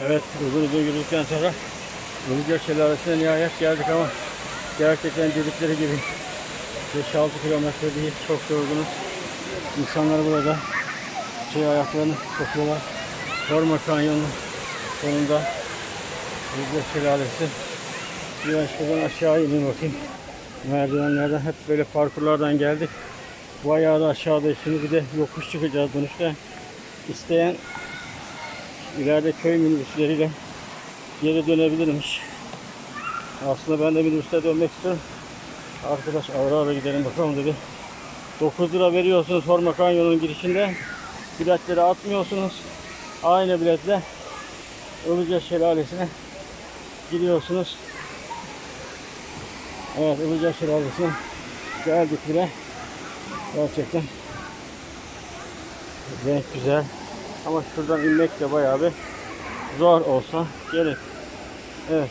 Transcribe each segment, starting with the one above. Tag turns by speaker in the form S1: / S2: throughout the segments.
S1: Evet uzun uzun yürüdükten sonra Ilıca Şelalesi'ne nihayet geldik ama gerçekten dedikleri gibi 5-6 kilometre değil çok yorgunuz. İnsanlar burada şey ayaklarını sokuyorlar. Sorma Kanyonu sonunda Ilıca Şelalesi. Bir ben şuradan aşağı ineyim bakayım. Merdivenlerden hep böyle parkurlardan geldik. Bayağı da aşağıda şimdi bir de yokuş çıkacağız dönüşte. İsteyen ileride köy minibüsleriyle geri dönebilirmiş. Aslında ben de minibüste dönmek istiyorum. Arkadaş ağır ağır gidelim bakalım dedi. 9 lira veriyorsunuz Horma Kanyon'un girişinde. Biletleri atmıyorsunuz. Aynı biletle Ilıca Şelalesi'ne gidiyorsunuz. Evet Ilıca Şelalesi'ne geldik bile. Gerçekten renk güzel. Ama şuradan inmek de bayağı bir zor olsa gerek. Evet.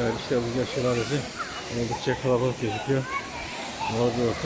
S1: Evet işte bu şelalesi oldukça kalabalık gözüküyor. Ne oldu